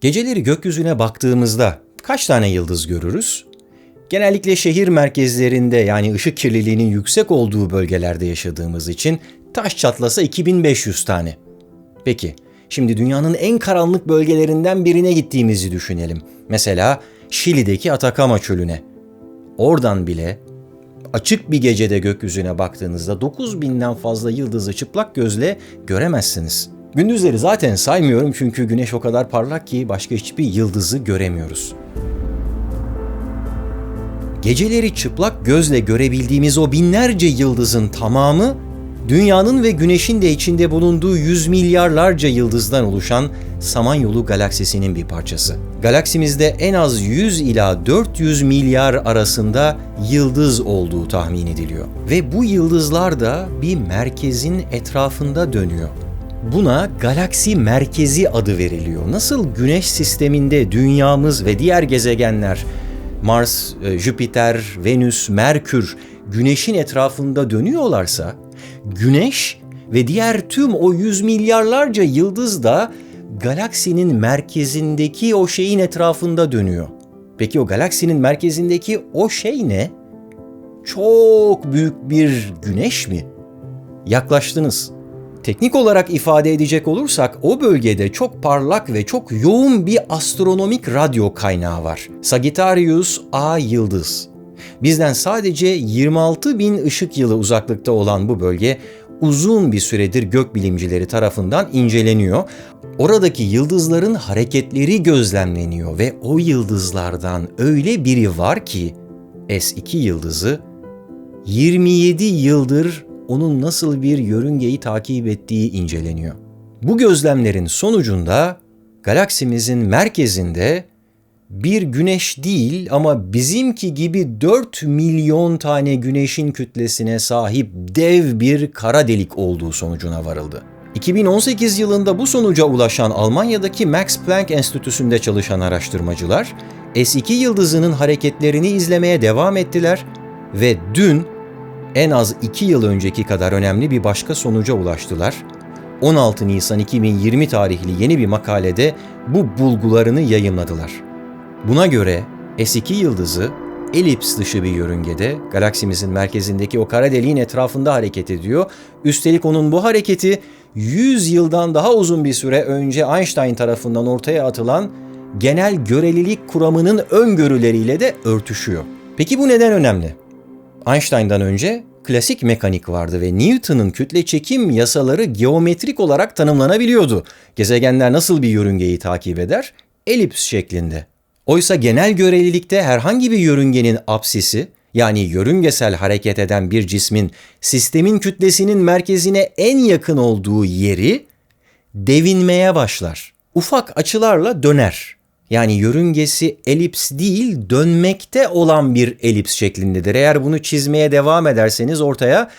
Geceleri gökyüzüne baktığımızda kaç tane yıldız görürüz? Genellikle şehir merkezlerinde yani ışık kirliliğinin yüksek olduğu bölgelerde yaşadığımız için taş çatlasa 2500 tane. Peki, şimdi dünyanın en karanlık bölgelerinden birine gittiğimizi düşünelim. Mesela Şili'deki Atakama çölüne. Oradan bile açık bir gecede gökyüzüne baktığınızda 9000'den fazla yıldızı çıplak gözle göremezsiniz. Gündüzleri zaten saymıyorum çünkü güneş o kadar parlak ki başka hiçbir yıldızı göremiyoruz. Geceleri çıplak gözle görebildiğimiz o binlerce yıldızın tamamı Dünyanın ve Güneş'in de içinde bulunduğu yüz milyarlarca yıldızdan oluşan Samanyolu galaksisinin bir parçası. Galaksimizde en az 100 ila 400 milyar arasında yıldız olduğu tahmin ediliyor. Ve bu yıldızlar da bir merkezin etrafında dönüyor. Buna galaksi merkezi adı veriliyor. Nasıl Güneş sisteminde dünyamız ve diğer gezegenler Mars, e, Jüpiter, Venüs, Merkür Güneş'in etrafında dönüyorlarsa Güneş ve diğer tüm o yüz milyarlarca yıldız da galaksinin merkezindeki o şeyin etrafında dönüyor. Peki o galaksinin merkezindeki o şey ne? Çok büyük bir güneş mi? Yaklaştınız. Teknik olarak ifade edecek olursak o bölgede çok parlak ve çok yoğun bir astronomik radyo kaynağı var. Sagittarius A yıldız. Bizden sadece 26 bin ışık yılı uzaklıkta olan bu bölge uzun bir süredir gökbilimcileri tarafından inceleniyor. Oradaki yıldızların hareketleri gözlemleniyor ve o yıldızlardan öyle biri var ki S2 yıldızı 27 yıldır onun nasıl bir yörüngeyi takip ettiği inceleniyor. Bu gözlemlerin sonucunda galaksimizin merkezinde bir güneş değil ama bizimki gibi 4 milyon tane güneşin kütlesine sahip dev bir kara delik olduğu sonucuna varıldı. 2018 yılında bu sonuca ulaşan Almanya'daki Max Planck Enstitüsü'nde çalışan araştırmacılar S2 yıldızının hareketlerini izlemeye devam ettiler ve dün en az 2 yıl önceki kadar önemli bir başka sonuca ulaştılar. 16 Nisan 2020 tarihli yeni bir makalede bu bulgularını yayınladılar. Buna göre S2 yıldızı elips dışı bir yörüngede galaksimizin merkezindeki o kara deliğin etrafında hareket ediyor. Üstelik onun bu hareketi 100 yıldan daha uzun bir süre önce Einstein tarafından ortaya atılan genel görelilik kuramının öngörüleriyle de örtüşüyor. Peki bu neden önemli? Einstein'dan önce klasik mekanik vardı ve Newton'un kütle çekim yasaları geometrik olarak tanımlanabiliyordu. Gezegenler nasıl bir yörüngeyi takip eder? Elips şeklinde. Oysa genel görelilikte herhangi bir yörüngenin apsisi yani yörüngesel hareket eden bir cismin sistemin kütlesinin merkezine en yakın olduğu yeri devinmeye başlar. Ufak açılarla döner. Yani yörüngesi elips değil dönmekte olan bir elips şeklindedir. Eğer bunu çizmeye devam ederseniz ortaya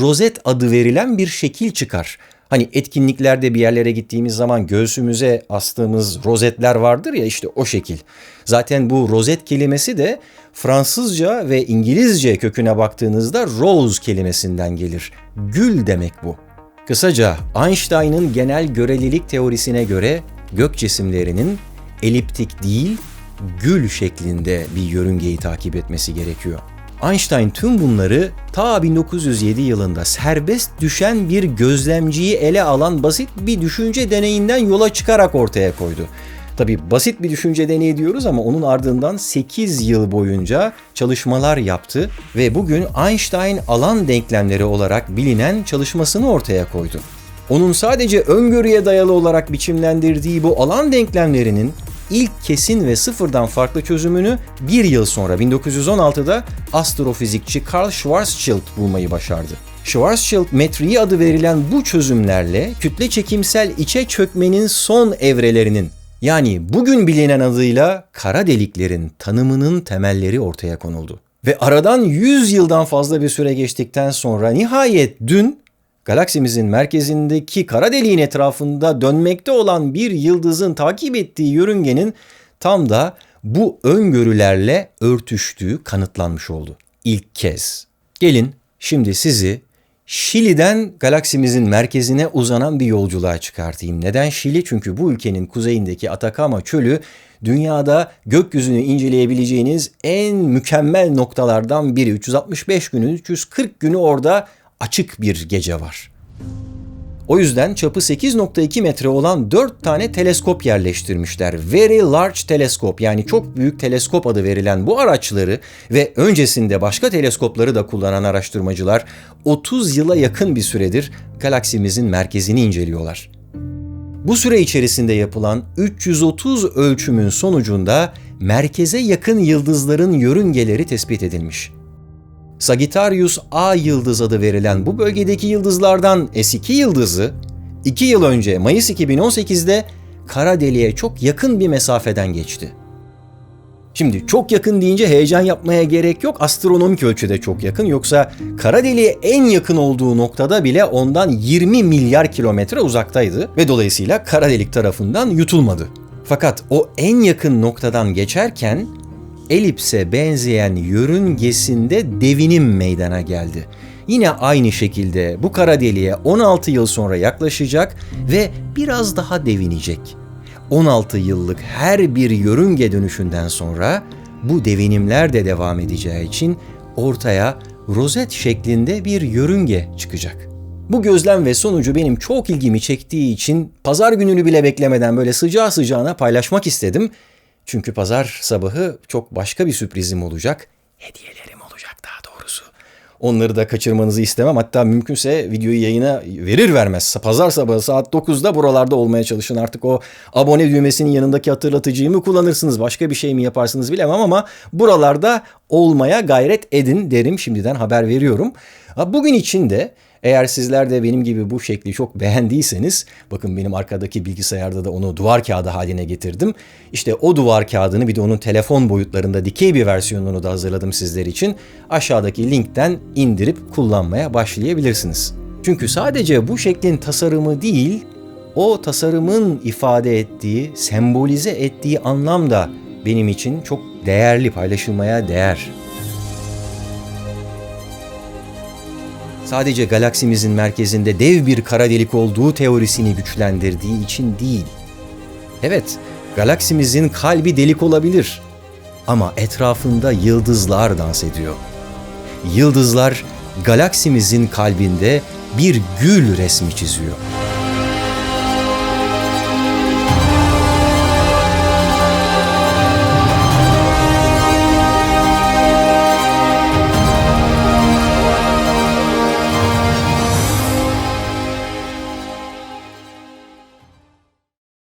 rozet adı verilen bir şekil çıkar. Hani etkinliklerde bir yerlere gittiğimiz zaman göğsümüze astığımız rozetler vardır ya işte o şekil. Zaten bu rozet kelimesi de Fransızca ve İngilizce köküne baktığınızda rose kelimesinden gelir. Gül demek bu. Kısaca Einstein'ın genel görelilik teorisine göre gök cisimlerinin eliptik değil, gül şeklinde bir yörüngeyi takip etmesi gerekiyor. Einstein tüm bunları ta 1907 yılında serbest düşen bir gözlemciyi ele alan basit bir düşünce deneyinden yola çıkarak ortaya koydu. Tabi basit bir düşünce deneyi diyoruz ama onun ardından 8 yıl boyunca çalışmalar yaptı ve bugün Einstein alan denklemleri olarak bilinen çalışmasını ortaya koydu. Onun sadece öngörüye dayalı olarak biçimlendirdiği bu alan denklemlerinin ilk kesin ve sıfırdan farklı çözümünü bir yıl sonra 1916'da astrofizikçi Karl Schwarzschild bulmayı başardı. Schwarzschild metriği adı verilen bu çözümlerle kütle çekimsel içe çökmenin son evrelerinin yani bugün bilinen adıyla kara deliklerin tanımının temelleri ortaya konuldu. Ve aradan 100 yıldan fazla bir süre geçtikten sonra nihayet dün galaksimizin merkezindeki kara deliğin etrafında dönmekte olan bir yıldızın takip ettiği yörüngenin tam da bu öngörülerle örtüştüğü kanıtlanmış oldu. İlk kez. Gelin şimdi sizi Şili'den galaksimizin merkezine uzanan bir yolculuğa çıkartayım. Neden Şili? Çünkü bu ülkenin kuzeyindeki Atakama çölü dünyada gökyüzünü inceleyebileceğiniz en mükemmel noktalardan biri. 365 günü, 340 günü orada açık bir gece var. O yüzden çapı 8.2 metre olan 4 tane teleskop yerleştirmişler. Very Large Telescope yani çok büyük teleskop adı verilen bu araçları ve öncesinde başka teleskopları da kullanan araştırmacılar 30 yıla yakın bir süredir galaksimizin merkezini inceliyorlar. Bu süre içerisinde yapılan 330 ölçümün sonucunda merkeze yakın yıldızların yörüngeleri tespit edilmiş. Sagittarius A yıldız adı verilen bu bölgedeki yıldızlardan S2 yıldızı 2 yıl önce Mayıs 2018'de kara deliğe çok yakın bir mesafeden geçti. Şimdi çok yakın deyince heyecan yapmaya gerek yok. Astronomik ölçüde çok yakın. Yoksa kara deliğe en yakın olduğu noktada bile ondan 20 milyar kilometre uzaktaydı ve dolayısıyla kara delik tarafından yutulmadı. Fakat o en yakın noktadan geçerken elipse benzeyen yörüngesinde devinim meydana geldi. Yine aynı şekilde bu kara deliğe 16 yıl sonra yaklaşacak ve biraz daha devinecek. 16 yıllık her bir yörünge dönüşünden sonra bu devinimler de devam edeceği için ortaya rozet şeklinde bir yörünge çıkacak. Bu gözlem ve sonucu benim çok ilgimi çektiği için pazar gününü bile beklemeden böyle sıcağı sıcağına paylaşmak istedim. Çünkü pazar sabahı çok başka bir sürprizim olacak. Hediyelerim olacak daha doğrusu. Onları da kaçırmanızı istemem. Hatta mümkünse videoyu yayına verir vermez. Pazar sabahı saat 9'da buralarda olmaya çalışın. Artık o abone düğmesinin yanındaki hatırlatıcıyı mı kullanırsınız? Başka bir şey mi yaparsınız bilemem ama buralarda olmaya gayret edin derim. Şimdiden haber veriyorum. Bugün için de eğer sizler de benim gibi bu şekli çok beğendiyseniz, bakın benim arkadaki bilgisayarda da onu duvar kağıdı haline getirdim. İşte o duvar kağıdını bir de onun telefon boyutlarında dikey bir versiyonunu da hazırladım sizler için. Aşağıdaki linkten indirip kullanmaya başlayabilirsiniz. Çünkü sadece bu şeklin tasarımı değil, o tasarımın ifade ettiği, sembolize ettiği anlam da benim için çok değerli, paylaşılmaya değer. Sadece galaksimizin merkezinde dev bir kara delik olduğu teorisini güçlendirdiği için değil. Evet, galaksimizin kalbi delik olabilir ama etrafında yıldızlar dans ediyor. Yıldızlar galaksimizin kalbinde bir gül resmi çiziyor.